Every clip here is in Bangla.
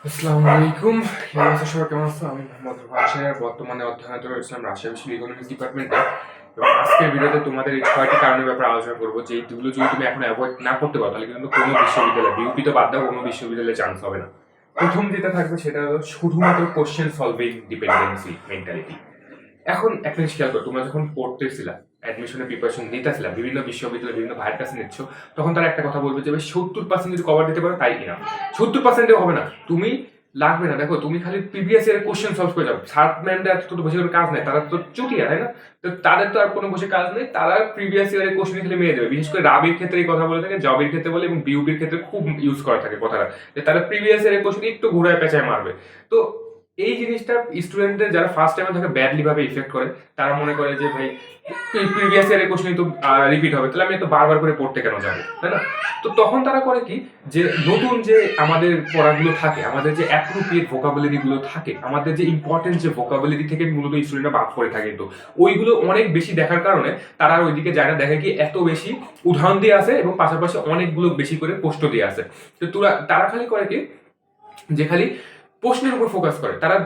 আসসালামু আলাইকুম। কি অবস্থা সবাই কেমন আছো? আমি মোহাম্মদ ভাষায় বর্তমানে অধ্যয়নরত রয়েছিলাম রাশিয়া বিশ্ববিদ্যালয় ইকোনমিক্স ডিপার্টমেন্টে এবং আজকের ভিডিওতে তোমাদের এই ছয়টি কারণের ব্যাপারে আলোচনা করব। যে এইগুলো যদি তুমি এখন অ্যাভয়েড না করতে পারো, তাহলে কিন্তু কোনো বিশ্ববিদ্যালয়, বিউপি তো বাদ দাও, কোনো বিশ্ববিদ্যালয়ে চান্স হবে না। প্রথম যেটা থাকবে সেটা হলো শুধুমাত্র কোশ্চেন সলভিং ডিপেন্ডেন্সি মেন্টালিটি এখন একটা জিনিস খেয়াল করো, তোমরা যখন পড়তেছিলা অ্যাডমিশনের প্রিপারেশন নিতেছিলা, বিভিন্ন বিশ্ববিদ্যালয়, বিভিন্ন ভাইয়ের কাছে নিচ্ছ, তখন তারা একটা কথা বলবে যে সত্তর পার্সেন্ট যদি কভার দিতে পারো, তাই কিনা? সত্তর পার্সেন্টে হবে না। তুমি লাগবে না। দেখো, তুমি খালি প্রিভিয়াস ইয়ারের কোশ্চেন সলভ করে যাও। সার ম্যামদের তো বসে কোনো কাজ নেই তারা তো চুটিয়া, তাই না? তো তাদের তো আর কোনো বসে কাজ নেই, তারা প্রিভিয়াস ইয়ারের কোশ্চেন খালি মেরে দেবে। বিশেষ করে রাবির ক্ষেত্রে এই কথা বলে থাকে, জবের ক্ষেত্রে বলে, এবং বিউপির ক্ষেত্রে খুব ইউজ করা থাকে কথাটা। যে তারা প্রিভিয়াস ইয়ারের কোশ্চেন একটু ঘুরায় পেঁচায় মারবে। তো এই জিনিসটা স্টুডেন্টদের যারা ফার্স্ট টাইমে থাকে ব্যাডলি ভাবে ইফেক্ট করে, তারা মনে করে যে ভাই প্রিভিয়াস ইয়ারের কোশ্চেন তো রিপিট হবে, তাহলে আমি তো বারবার করে পড়তে কেন যাব? তাই না? তো তখন তারা করে কি, যে নতুন যে আমাদের পড়াগুলো থাকে, আমাদের যে অ্যাপ্রোপ্রিয়েট ভোকাবুলারি গুলো থাকে, আমাদের যে ইম্পর্টেন্ট যে ভোকাবুলারি থেকে মূলত স্টুডেন্টরা বাদ করে থাকে কিন্তু। ওইগুলো অনেক বেশি দেখার কারণে তারা ওইদিকে যায় না, দেখে কি এত বেশি উদাহরণ দিয়ে আসে এবং পাশাপাশি অনেকগুলো বেশি করে প্রশ্ন দিয়ে আসে। তো তারা খালি করে কি, যে খালি প্রশ্নের উপর ফোকাস করে। তারা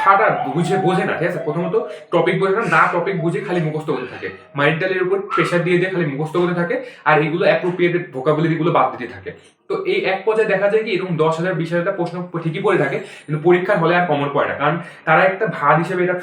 ঠাটা বুঝে বোঝে না, ঠিক আছে? প্রথমত টপিক বোঝে না না টপিক বুঝে খালি মুখস্থ করতে থাকে। মাইন্ডালের উপর প্রেশার দিয়ে দিয়ে খালি মুখস্থ করতে থাকে, আর এইগুলো অ্যাপ্রোপ্রিয়েটেড ভোকাবুলারিগুলো বাদ দিতে থাকে। তো এই এক পর্যায়ে দেখা যায় কি, এরকম দশ হাজার, বিশ হাজার প্রশ্ন ঠিকই পড়ে থাকে, কিন্তু পরীক্ষার হলে আর কমন পড়ে না। কারণ তারা একটা ভাত হিসেবে এটা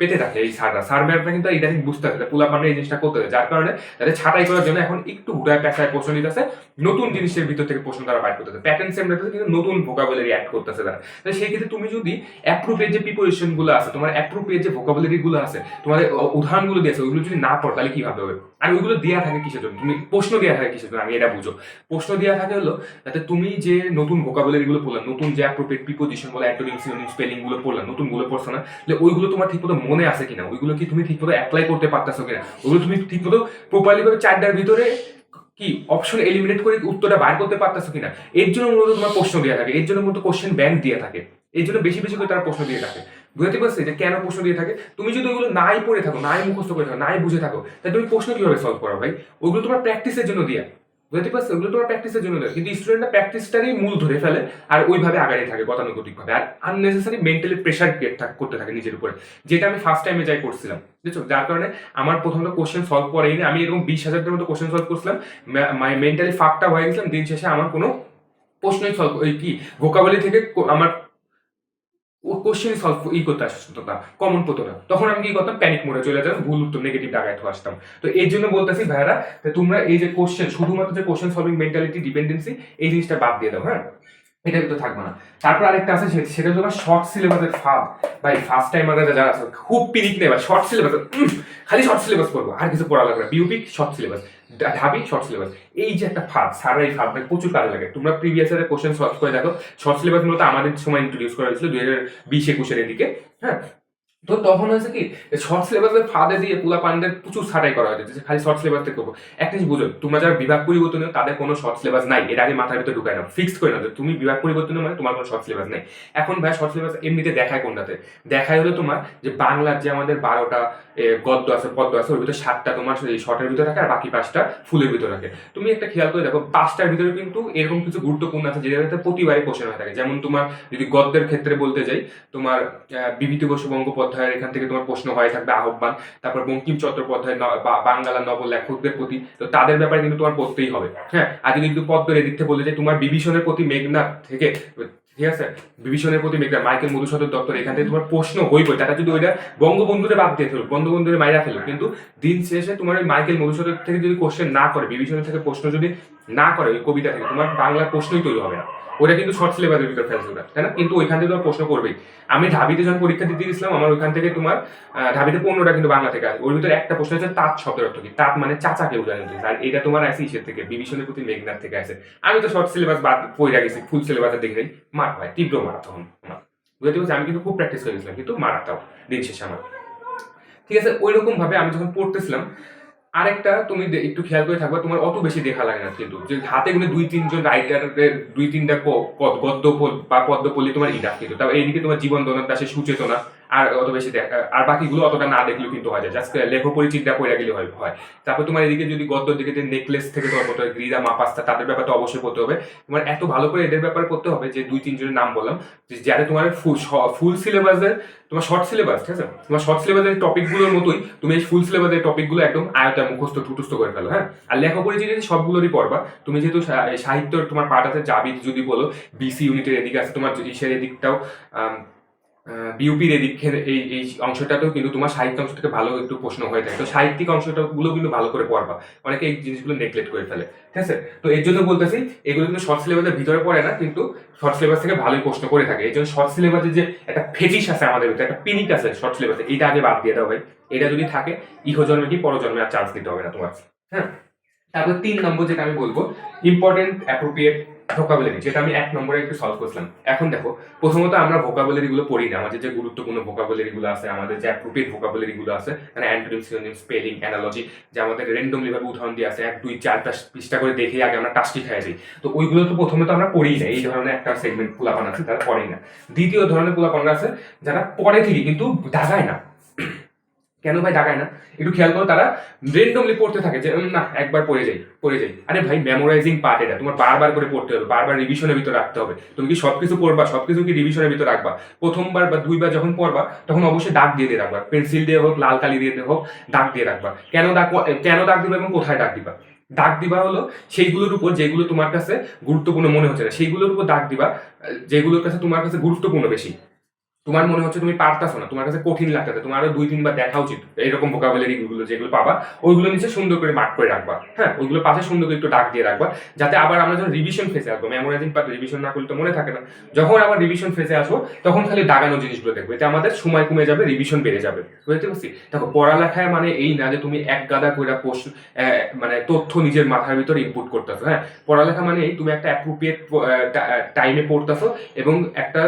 পেতে থাকে এই সাররা সার ম্যামরা কিন্তু ইদানিং বুঝতে থাকে পুলা পান্ডা এই জিনিসটা করতে যার কারণে তাদের ছাঁটাই করার জন্য এখন একটু ঘুরায় পেঁচায় প্রশ্ন দিতেছে নতুন জিনিসের ভিতর থেকে প্রশ্ন তারা বাইর করতেছে। প্যাটার্ন সেম রাখতেছে কিন্তু নতুন ভোকাবুলারি অ্যাড করতেছে তারা। তো সেই ক্ষেত্রে তুমি যদি অ্যাপ্রোপ্রিয়েট যে প্রিপারেশনগুলো আছে, তোমার অ্যাপ্রোপ্রিয়েট যে ভোকাবুলারি গুলো আছে, তোমার উদাহরণগুলো দিয়েছে ওইগুলো যদি না পড়ো, তাহলে কীভাবে হবে আর ওইগুলো দেওয়া থাকে কিসের জন্য? তুমি প্রশ্ন দেওয়া থাকে কিসের জন্য? আমি এটা বুঝো। প্রশ্ন দেওয়া থাকে হলো যাতে তুমি যে নতুন ভোকাবুলারি গুলো পড়লা, নতুন যে অ্যাপ্রোপ্রিয়েট প্রিপোজিশন বলে অ্যান্টোনিম সিনোনিম স্পেলিংগুলো পড়লা নতুন পড়ছো না তাহলে ওইগুলো তোমার ঠিকমতো মনে আছে কিনা, ওইগুলো কি তুমি ঠিকমতো অ্যাপ্লাই করতে পারতেছো কিনা ওইগুলো তুমি ঠিকমতো প্রপারলি ভাবে চারটার ভিতরে কি অপশন এলিমিনেট করে উত্তরটা বার করতে পারতেছো কিনা, এর জন্য মূলত তোমার প্রশ্ন দেওয়া থাকে, এর জন্য মূলত কোশ্চেন ব্যাংক দিয়ে থাকে এই জন্য বেশি বেশি করে তারা প্রশ্ন দিয়ে থাকে। বুঝতে পারছি যে কেন প্রশ্ন দিয়ে থাকে? তুমি যদি ওইগুলো নাই পড়ে থাকো, নাই মুখস্থ করে থাকো, নাই বুঝে থাকো, তাহলে তুমি প্রশ্ন কীভাবে সলভ করো ভাই? ওইগুলো তোমার প্র্যাকটিসের জন্য দিয়া। বুঝতে পারছ ওগুলো তোমার প্র্যাকটিসের জন্য দেয় কিন্তু স্টুডেন্টরা প্র্যাকটিসটারই মূল ধরে ফেলে আর ওইভাবে আগাড়ি থাকে গতানুগতিক ভাবে আর আননেসেসারি মেন্টালি প্রেশার ক্রিয়েট করতে থাকে নিজের উপরে। যেটা আমি ফার্স্ট টাইমে যাই করছিলাম, বুঝছ? যার কারণে আমার প্রথমত কোশ্চেন সলভ করেই আমি এরকম বিশ হাজারের মতো কোশ্চেন সলভ করছিলাম মেন্টালি ফাঁকটা হয়ে গেছিলাম, দিন শেষে আমার কোনো প্রশ্নই সলভ ওই কি ভোকাবলি থেকে আমার কোশ্চেন সলভ ই করতে আসতো না কমন পড়তো না তখন আমি কি করতাম? প্যানিক মোডে চলে যেতাম, ভুল উত্তর নেগেটিভ ডাকায় আসতাম। তো এই জন্য বলতেছি ভাইয়ারা, যে তোমরা এই যে কোশ্চেন শুধুমাত্র যে কোশ্চেন সলভিং মেন্টালিটি ডিপেন্ডেন্সি এই জিনিসটা বাদ দিয়ে দাও হ্যাঁ? এটা কিন্তু থাকবে না। তারপর আরেকটা আছে সেটা তোমার শর্ট সিলেবাসের ফাঁদ। ভাই ফার্স্ট টাইম আমাদের যারা আছে, খুব পিরিক নেই শর্ট সিলেবাস খালি শর্ট সিলেবাস পড়ব, আর কিছু পড়া লাগবে বিউপিক শর্ট সিলেবাস ঢাবি শর্ট সিলেবাস এই যে একটা ফাঁদ সারা এই ফাঁদ প্রচুর কাজে লাগে। তোমরা প্রিভিয়াস ইয়ারের কোশ্চেন সলভ করে দেখো শর্ট সিলেবাস মূলত আমাদের সময় ইন্ট্রোডিউস করা হয়েছিল দুই হাজার বিশ একুশের এদিকে হ্যাঁ? তো তখন হয়েছে কি শর্ট সিলেবাসের ফাঁদে দিয়ে পুলা পান্ডের প্রচুর ছাটাই করা হয়েছে যে খালি শর্ট সিলেবাস থেকে করব। একটা জিনিস বুঝো তোমরা যারা বিভাগ পরিবর্তনীয় তাদের কোনো শর্ট সিলেবাস নাই। এর আগে মাথার ভিতরে ঢুকায় না ফিক্সড করে না যে তুমি বিভাগ পরিবর্তনীয় মানে তোমার কোনো শর্ট সিলেবাস নেই। এখন ভাই শর্ট সিলেবাস এমনিতে দেখায় কোনটাতে? দেখায় হলো তোমার যে বাংলার যে আমাদের বারোটা গদ্য আছে পদ্য আছে ওর ভিতরে সাতটা তোমার এই শর্টের ভিতরে রাখে আর বাকি পাঁচটা ফুলের ভিতরে রাখে। তুমি একটা খেয়াল করে দেখো পাঁচটার ভিতরে কিন্তু এরকম কিছু গুরুত্বপূর্ণ আছে যেটাতে প্রতিবারই কোশ্চেন হয়ে থাকে। যেমন তোমার যদি গদ্যের ক্ষেত্রে বলতে যাই তোমার আহ, বিভূতি বসু বঙ্গোপাধ্যায়ের এখান থেকে তোমার প্রশ্ন হয়ে থাকবে আহ্বান। তারপর বঙ্কিম চট্টোপাধ্যায় বাংলা নব লেখকদের প্রতি। তো তাদের ব্যাপারে কিন্তু তোমার পড়তেই হবে। হ্যাঁ যদি কিন্তু পদ্মের এদিক থেকে বলতে যাই তোমার বিভীষণের প্রতি মেঘনাথ থেকে ঠিক আছে? বিভীষণের প্রতি মেঘনাথ মাইকেল মধুসূদন দত্তর এখান থেকে তোমার প্রশ্ন হইবে তারা যদি ওইটা বঙ্গবন্ধুরে বাদ দিয়ে ফেলো বঙ্গবন্ধুরে মাইরা ফেলো কিন্তু দিন শেষে তোমার ওই মাইকেল মধুসূদন থেকে যদি কোশ্চেন না করে, বিভীষণের থেকে প্রশ্ন যদি না করে ওই কবিতা থেকে, তোমার বাংলা প্রশ্নই তৈরি হবে না। ওটা কিন্তু শর্ট সিলেবাসের ভিতরে ফেলছে ওটা তাই না? কিন্তু ওইখান থেকে তোমার প্রশ্ন করবেই। আমি ঢাবিতে যখন পরীক্ষা দিতে গেছিলাম, আমার ওইখান থেকে তোমার ঢাবিতে পনেরোটা কিন্তু বাংলা থেকে আসে। ওর ভিতরে একটা প্রশ্ন হচ্ছে তাঁত শব্দের অর্থ কি? তাঁত মানে চাচাকে উদাহরণ দিচ্ছে আর এটা তোমার আছে ইসের থেকে, বিভীষণের প্রতি মেঘনাথ থেকে আছে আমি তো শর্ট সিলেবাস বাদ পড়ে গেছি ফুল সিলেবাসে দেখে নেই মার ভাই, তীব্র মারা তখন বুঝতে পারছি? আমি কিন্তু খুব প্র্যাকটিস করেছিলাম কিন্তু মারা তাও দিন শেষে আমার। ঠিক আছে ওই রকম ভাবে আমি যখন পড়তেছিলাম আরেকটা তুমি একটু খেয়াল করে থাকবে, তোমার অত বেশি দেখা লাগে না কিন্তু। যে হাতে গুলো দুই তিনজন রাইটারের দুই তিনটা গদ্য বা পদ্য পড়লে তোমার ইডাক কিন্তু। তারপর এইদিকে তোমার জীবন দোনার দাসের সুচেতনা আর অত বেশি দেখ আর বাকিগুলো অতটা না দেখলেও কিন্তু হয় জাস্ট লেখো পরিচিতটা পড়ে গেলে হয় তারপর তোমার এদিকে যদি গদ্যর দিকে যে নেকলেস থেকে তোমার পড়তে হবে গ্রিদা মাপাস্তা তাদের ব্যাপারে অবশ্যই পড়তে হবে। তোমার এত ভালো করে এদের ব্যাপারে পড়তে হবে যে দুই তিনজনের নাম বললাম। যে যাতে তোমার ফুল ফুল সিলেবাসের তোমার শর্ট সিলেবাস ঠিক আছে? তোমার শর্ট সিলেবাসের টপিকগুলোর মতোই তুমি এই ফুল সিলেবাসের টপিকগুলো একদম আয়তায় মুখস্থ টুটুস্থ করে ফেলো হ্যাঁ? আর লেখা পরিচিতি সবগুলোরই পড়বা। তুমি যেহেতু সাহিত্য তোমার পার্ট আছে, জাবিদ যদি বলো বিসি ইউনিটের এদিকে আছে, তোমার ইসের এদিকটাও বিউপির এদিকের এই এই অংশটাতেও কিন্তু তোমার সাহিত্য অংশ থেকে ভালো একটু প্রশ্ন হয়ে থাকে। তো সাহিত্যিক অংশটা গুলো কিন্তু ভালো করে পড়বা। অনেকে এই জিনিসগুলো নেগলেক্ট করে ফেলে। ঠিক আছে? তো এর জন্য বলতেছি, এগুলো কিন্তু শর্ট সিলেবাসের ভিতরে পড়ে না, কিন্তু শর্ট সিলেবাস থেকে ভালোই প্রশ্ন করে থাকে। এই জন্য শর্ট সিলেবাসে যে একটা ফেটিস আছে আমাদের ভিতরে, একটা পিনিক আছে শর্ট সিলেবাসে এটা আগে বাদ দিয়ে দাও ভাই। এটা যদি থাকে ইহ জন্মে কি পরজন্মে আর চান্স দিতে হবে না তোমার। হ্যাঁ? তারপর তিন নম্বর যেটা আমি বলব ইম্পর্টেন্ট অ্যাপ্রোপ্রিয়েট ভোকাবুলারি যেটা আমি এক নম্বরে একটু সলভ করছিলাম। এখন দেখো, প্রথমত আমরা ভোকাবুলারি গুলো পড়ি না, আমাদের যে গুরুত্বপূর্ণ ভোকাবুলারি গুলো আছে, আমাদের যে অ্যাপ্রোপ্রিয়েট ভোকাবুলারি গুলো আছে মানে অ্যান্টোনিম সিনোনিম স্পেলিং অ্যানালজি যে আমাদের র্যান্ডমলি ভাবে উদাহরণ দিয়ে আছে, এক, দুই চারটা পৃষ্ঠা করে দেখে আগে আমরা টাস্টি খাই যাই তো ওইগুলো তো প্রথমে তো আমরা পড়ি না, এই ধরনের একটা সেগমেন্ট পোলাপান আছে, তারা পড়েই না। দ্বিতীয় ধরনের পোলাপান আছে, যারা পড়ে ঠিকই, কিন্তু দাগায় না। কেন ভাই দাগায় না? একটু খেয়াল করো, তারা রেন্ডমলি পড়তে থাকে যে না, একবার পড়ে যাই পড়ে যাই। আরে ভাই মেমোরাইজিং পার্ট এটা, তোমার বারবার করে পড়তে হবে, বারবার রিভিশনের ভিতর রাখতে হবে। তুমি কি সবকিছু পড়বা, সবকিছু কি রিভিশনের ভিতর রাখবা? প্রথমবার বা দুইবার যখন পড়বা, তখন অবশ্যই দাগ দিয়ে দিয়ে রাখবা। পেন্সিল দিয়ে হোক, লাল কালি দিয়ে দিয়ে হোক, দাগ দিয়ে রাখবা। কেন দাগ কেন দাগ দিবা এবং কোথায় দাগ দিবা? দাগ দিবা হলো সেইগুলোর উপর যেগুলো তোমার কাছে গুরুত্বপূর্ণ মনে হচ্ছে না, সেইগুলোর উপর দাগ দিবা, যেগুলোর কাছে তোমার কাছে গুরুত্বপূর্ণ বেশি। তোমার মনে হচ্ছে তুমি পারতাছো না, তোমার কাছে কঠিন লাগতেছে, তোমার আরও দুই, তিনবার দেখা উচিত। এরকম ভোকাবুলারি গুলো যেগুলো পাবা, ওইগুলো নিচে সুন্দর করে মার্ক করে রাখবা হ্যাঁ? ওইগুলো পাশে সুন্দর করে একটু ডাক দিয়ে রাখবা, যাতে আবার আমরা যখন রিভিশন ফেসে আসব মেমোরাইজিং পার্ট রিভিশন না করলে তো মনে থাকে না, যখন আবার রিভিশন ফেসে আসব, তখন খালি দাগানো জিনিসগুলো দেখব, এতে আমাদের সময় কমে যাবে রিভিশন বেড়ে যাবে, বুঝতে পারছি? দেখো, পড়ালেখায় মানে এই না যে তুমি এক গাদা করে প্রশ্ন মানে তথ্য নিজের মাথার ভিতর ইনপুট করতেছো হ্যাঁ? পড়ালেখা মানে তুমি একটা অ্যাপ্রোপ্রিয়েট টাইমে পড়তেছো এবং একটা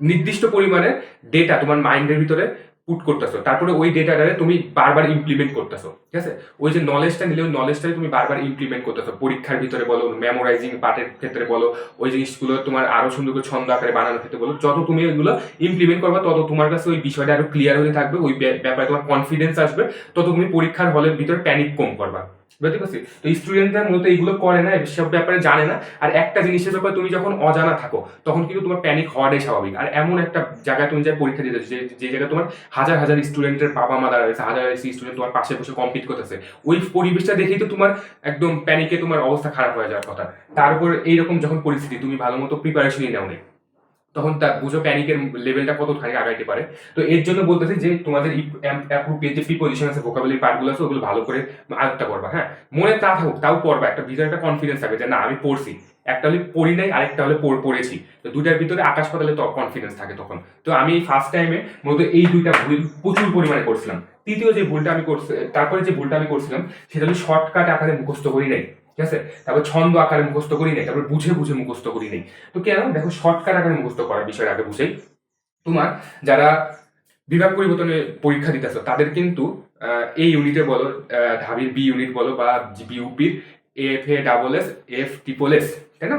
নির্দিষ্ট পরিমাণে ডেটা তোমার মাইন্ডের ভিতরে পুট করতেছো। তারপরে ওই ডেটাটারে তুমি বারবার ইমপ্লিমেন্ট করতেছো। ঠিক আছে? ওই যে নলেজটা নিলে ওই নলেজটাই তুমি বারবার ইমপ্লিমেন্ট করতেছো। পরীক্ষার ভিতরে বলো মেমোরাইজিং পার্টের ক্ষেত্রে বলো, ওই জিনিসগুলো তোমার আরও সুন্দর করে ছন্দ আকারে বানানোর ক্ষেত্রে বলো, যত তুমি ওইগুলো ইমপ্লিমেন্ট করবে, তত তোমার কাছে ওই বিষয়টা আরও ক্লিয়ার হয়ে থাকবে, ওই ব্যাপ- ব্যাপারে তোমার কনফিডেন্স আসবে, তত তুমি পরীক্ষার হলের ভিতরে প্যানিক কম করবা। বুঝতে পারছি? তো স্টুডেন্টরা মূলত এইগুলো করে না সব ব্যাপারে জানে না। আর একটা জিনিসের ব্যাপারে তুমি যখন অজানা থাকো, তখন কিন্তু তোমার প্যানিক হওয়াটাই স্বাভাবিক। আর এমন একটা জায়গায় তুমি যাই পরীক্ষা দিতে যে জায়গায় তোমার হাজার হাজার স্টুডেন্টের বাবা মা দাঁড়াচ্ছে হাজার হাজার স্টুডেন্ট তোমার পাশে বসে কম্পিট করতেছে, ওই পরিবেশটা দেখেই তো তোমার একদম প্যানিকে তোমার অবস্থা খারাপ হয়ে যাওয়ার কথা। তারপর এইরকম যখন পরিস্থিতি, তুমি ভালো মতো প্রিপারেশনই নাও নি তখন তা বুঝো প্যানিকের লেভেলটা কত কতখানি আগাইতে পারে। তো এর জন্য বলতেছি যে তোমাদের অ্যাপ্রোপ্রিয়েট যে প্রিপোজিশন আছে ভোকাবুলারি পার্টগুলো আছে, ওগুলো ভালো করে আয়ত্তা করবা হ্যাঁ? মনে তা থাকুক, তাও পড়বা, একটা ভিতরে একটা কনফিডেন্স থাকবে যে না, আমি পড়ছি। একটা হলে পড়ি নাই, আরেকটা হলে পড়- পড়েছি। তো দুইটার ভিতরে আকাশ পাতালে কনফিডেন্স থাকে তখন। তো আমি ফার্স্ট টাইমে মূলত এই দুইটা ভুল প্রচুর পরিমাণে করছিলাম। তৃতীয় যে ভুলটা আমি করছি, তারপরে যে ভুলটা আমি করছিলাম, সেটা হলো শর্টকাট আকারে মুখস্থ করি নাই। ঠিক আছে? তারপর ছন্দ আকারে মুখস্ত করি নেই, তারপর বুঝে বুঝে মুখস্ত করি নেই। তো কেন দেখো শর্টকাট আকারে মুখস্ত করার বিষয়টা আগে বুঝেই। তোমার যারা বিভাগ পরিবর্তনে পরীক্ষা দিতেছ, তাদের কিন্তু এই ইউনিটে বলো ঢাবির বি ইউনিট বলো বা বিউপির F A double S F triple S তাই না?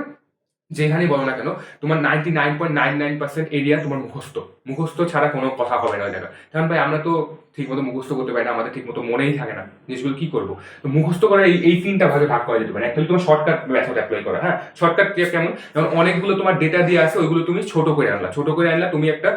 যেখানেই বলো না কেন, তোমার ninety nine point nine nine percent area তোমার মুখস্থ। মুখস্থ ছাড়া কোনো কথা হবে না ওই কারণ ভাই, আমরা তো ঠিক মতো মুখস্থ করতে পারি না, আমাদের ঠিক মতো মনেই থাকে না, জিনিসগুলো কি করব? তো মুখস্থ করার এই এই তিনটা ভাগে ভাগ করা যেতে পারে। অ্যাকচুয়ালি তোমার শর্টকাট মেথড অ্যাপ্লাই করা হ্যাঁ? শর্টকাট কেমন? যেমন অনেকগুলো তোমার ডেটা দিয়ে আছে, ওইগুলো তুমি ছোট করে আনলা। ছোট করে আনলা, তুমি একটা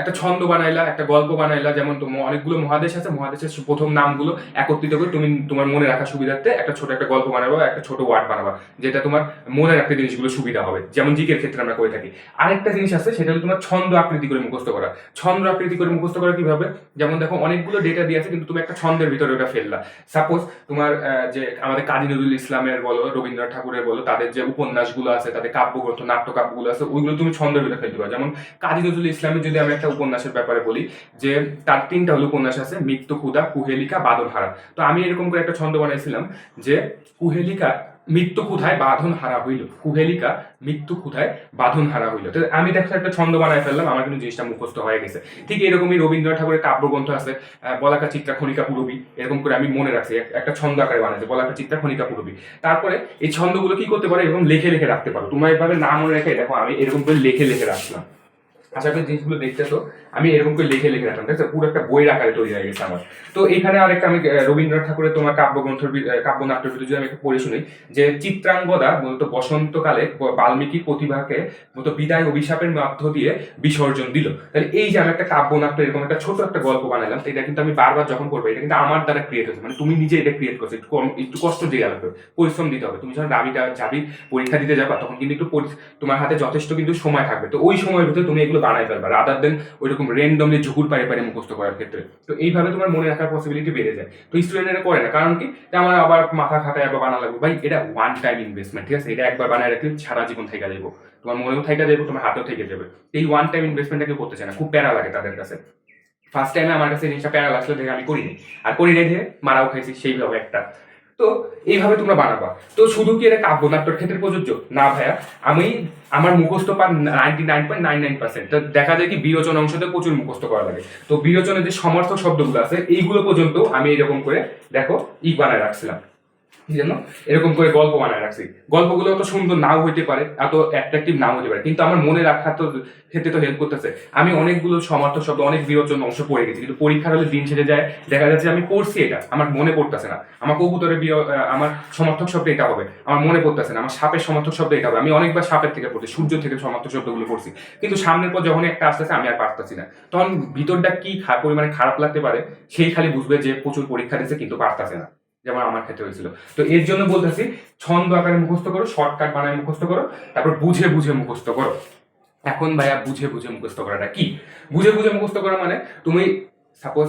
একটা ছন্দ বানাইলা, একটা গল্প বানাইলা, যেমন তোমার অনেকগুলো মহাদেশ আছে, মহাদেশের প্রথম নামগুলো একত্রিত করে তুমি তোমার মনে রাখার সুবিধার্থে একটা ছোট একটা গল্প বানাবা, একটা ছোট ওয়ার্ড বানাবা, যেটা তোমার মনে রাখতে জিনিসগুলো সুবিধা হবে। যেমন জিকের ক্ষেত্রে আমরা করে থাকি। আরেকটা জিনিস আছে, সেটা হলো তোমার ছন্দ আকৃতি করে মুখস্থ করা। ছন্দ আকৃতি করে মুখস্থ করা কীভাবে? যেমন দেখো, অনেকগুলো ডেটা দিয়ে আছে, কিন্তু তুমি একটা ছন্দের ভিতরে ওটা ফেললা। সাপোজ তোমার যে আমাদের কাজী নজরুল ইসলামের বলো, রবীন্দ্রনাথ ঠাকুরের বলো, তাদের যে উপন্যাসগুলো আছে, তাদের কাব্যগ্রন্থ, নাট্যকাব্যগুলো আছে, ওইগুলো তুমি ছন্দের ভিতরে ফেলতে পারো। যেমন কাজী নজরুল ইসলামের যদি আমি একটা উপন্যাসের ব্যাপারে বলি, যে তার তিনটা হলো উপন্যাস আছে, মৃত্যু ক্ষুদা কুহেলিকা বাদন হারা তো আমি এরকম করে একটা ছন্দ বানাইছিলাম যে কুহেলিকা মৃত্যু ক্ষুধায় বাঁধন হারা হইল। কুহেলিকা মৃত্যু ক্ষুধায় বাঁধন হারা হইল। তো আমি দেখো একটা ছন্দ বানায় ফেললাম, আমার কিন্তু জিনিসটা মুখস্থ হয়ে গেছে। ঠিক এরকমই রবীন্দ্রনাথ ঠাকুরের কাব্যগ্রন্থ আছে বলাকা চিত্রা খনিকা পুরবী, এরকম করে আমি মনে রাখছি একটা ছন্দ আকারে বানাইছে, বলাকা চিত্রা খনিকা পুরবী। তারপরে এই ছন্দগুলো কি করতে পারো, এরকম লেখে লেখে রাখতে পারো। তোমার এভাবে না মনে রেখে দেখো, আমি এরকম করে লেখে লেখে রাখলাম। আশা করি জিনিসগুলো দেখতে দেখতেছো আমি এরকম করে লিখে লিখে রাখলাম ঠিক পুরো একটা বইয়ের আকারে তৈরি হয়ে গেছে আমার। তো এইখানে আরেকটা আমি রবীন্দ্রনাথ ঠাকুরের তোমার কাব্যগ্রন্থের কাব্যনাট্যের ভিতরে যদি আমি একটু পড়ে শুনি, যে চিত্রাঙ্গদা মূলত বসন্তকালে বাল্মীকি প্রতিভাকে মূলত বিদায় অভিশাপের মধ্য দিয়ে বিসর্জন দিল। তাহলে এই যে আমি একটা কাব্যনাট্য, এরকম একটা ছোট একটা গল্প বানালাম এটা কিন্তু আমি বারবার যখন করব এটা কিন্তু আমার দ্বারা ক্রিয়েট হয়েছে। মানে তুমি নিজে এটা ক্রিয়েট করছ, একটু একটু কষ্ট দিয়ে লাগবে পরিশ্রম দিতে হবে। তুমি যখন রাবিটা, যাবি, পরীক্ষা দিতে যাবা, তখন কিন্তু একটু তোমার হাতে যথেষ্ট কিন্তু সময় থাকবে। তো ওই সময়ের ভিতরে তুমি এগুলো বানাই ফেলবা রাদার দেন ওইরকম রেন্ডমলি ঝুকুর পারে পারে মুখস্থ করার ক্ষেত্রে। তো এইভাবে তোমার মনে রাখার পসিবিলিটি বেড়ে যায়। তো স্টুডেন্ট এটা করে না। কারণ কি? আমার আবার মাথা খাটায় আবার বানা লাগবে। ভাই, এটা ওয়ান টাইম ইনভেস্টমেন্ট ঠিক আছে? এটা একবার বানায় রাখলে সারা জীবন থেকে যাব তোমার মনেও থেকে যাবে তোমার হাতেও থেকে যাবে। এই ওয়ান টাইম ইনভেস্টমেন্টটা কেউ করতে চায় না। খুব প্যারা লাগে তাদের কাছে। ফার্স্ট টাইমে আমার কাছে জিনিসটা প্যারা লাগছিল দেখে আমি করিনি। আর করি রেখে মারাও খাইছি, সেইভাবে একটা। তো এইভাবে তোমরা বানাবা। তো শুধু কি এটা কাব্য নাট্যর ক্ষেত্রে প্রযোজ্য? না ভাইয়া, আমি আমার মুখস্থ পার ninety nine point nine nine percent দেখা যায় কি বিরোচন অংশতে প্রচুর মুখস্থ করা লাগে। তো বিরোচনের যে সমর্থক শব্দগুলো আছে, এইগুলো পর্যন্ত আমি এরকম করে, দেখো, ই বানায় রাখছিলাম। এরকম করে গল্প বানায় রাখছি। গল্পগুলো অত সুন্দর নাও হইতে পারে, এত অ্যাট্রাকটিভ নাও হতে পারে, কিন্তু আমার মনে রাখার তো ক্ষেত্রে তো হেল্প করতেছে। আমি অনেকগুলো সমর্থক শব্দ অনেক বিরোচন অংশ পড়ে গেছি, কিন্তু পরীক্ষার হলে দিন ছেড়ে যায়, দেখা যাচ্ছে আমি পড়ছি এটা, আমার মনে পড়তেছে না। আমার কবুতরের আমার সমর্থক শব্দ এটা হবে, আমার মনে পড়তেছে না, আমার সাপের সমর্থক শব্দ এটা হবে। আমি অনেকবার সাপের থেকে পড়ছি, সূর্য থেকে সমর্থক শব্দগুলো পড়ছি, কিন্তু সামনের পর যখন একটা আসতেছে আমি আর পারতেছি না, তখন ভিতরটা কি পরিমাণে খারাপ লাগতে পারে, সেই খালি বুঝবে যে প্রচুর পরীক্ষা দিচ্ছে কিন্তু পারতেছে না। যেমন আমার ক্ষেত্রে হয়েছিল। তো এর জন্য বলতেছি, ছন্দ আকারে মুখস্থ করো শর্টকাট বানায় মুখস্থ করো, তারপর বুঝে বুঝে মুখস্থ করো। এখন ভাইয়া বুঝে বুঝে মুখস্থ করাটা কি? বুঝে বুঝে মুখস্থ করা মানে তুমি সাপোজ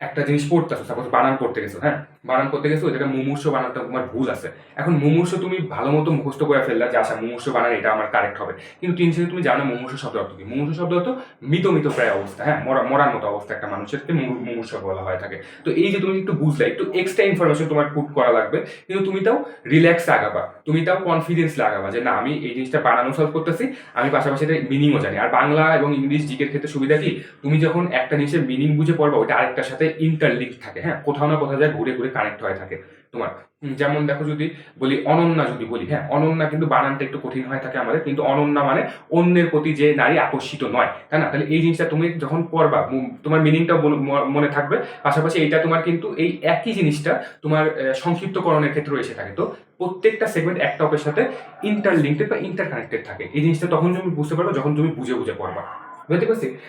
একটা জিনিস পড়তেছো সাপোজ বানান পড়তে গেছো হ্যাঁ? বানান করতে গেছো জায়গায় মুমূর্ষ বানানটা তোমার ভুল আছে। এখন মুমূর্ষ তুমি ভালো মতো মুখস্থ করে ফেললা যে আচ্ছা মুমূর্ষ বানান এটা আমার কারেক্ট হবে। কিন্তু তিন শেষে তুমি জানো মুমূর্ষ শব্দ অর্থ কি। মুমূর্ষ শব্দ অর্থ মৃত মৃত প্রায় অবস্থা হ্যাঁ? মরা, মরার মতো অবস্থা একটা মানুষের মুমূর্ষ বলা হয়ে থাকে। তো এই যে তুমি একটু বুঝলে, একটু এক্সট্রা ইনফরমেশন তোমার পুট করা লাগবে, কিন্তু তুমি তাও রিল্যাক্স লাগাবা। তুমি তাও কনফিডেন্স লাগাবা যে, না, আমি এই জিনিসটা বানানো সলভ করতেছি, আমি পাশাপাশি এটা মিনিংও জানি। আর বাংলা এবং ইংলিশ জিকের ক্ষেত্রে সুবিধা কি? তুমি যখন একটা জিনিসের মিনিং বুঝে পড়বা ওটা আরেকটার সাথে ইন্টারলিঙ্ক থাকে হ্যাঁ? কোথাও না কোথাও যায় ঘুরে ঘুরে কানেক্ট হয়ে থাকে। তোমার যেমন দেখো যদি বলি অনন্যা যদি বলি হ্যাঁ অনন্যা কিন্তু বানানটা একটু কঠিন হয়ে থাকে আমাদের, কিন্তু অনন্যা মানে অন্যের প্রতি যে নারী আকর্ষিত নয়, তাই না? তাহলে এই জিনিসটা তুমি যখন পড়বা তোমার মিনিংটাও মনে থাকবে। পাশাপাশি এটা তোমার কিন্তু এই একই জিনিসটা তোমার সংক্ষিপ্তকরণের ক্ষেত্রে এসে থাকে। তো প্রত্যেকটা সেগমেন্ট একটা অপরের সাথে ইন্টারলিঙ্কেড বা ইন্টার কানেক্টেড থাকে। এই জিনিসটা তখন তুমি বুঝতে পারবে, যখন তুমি বুঝে বুঝে পড়বা। বুঝতে পারছি?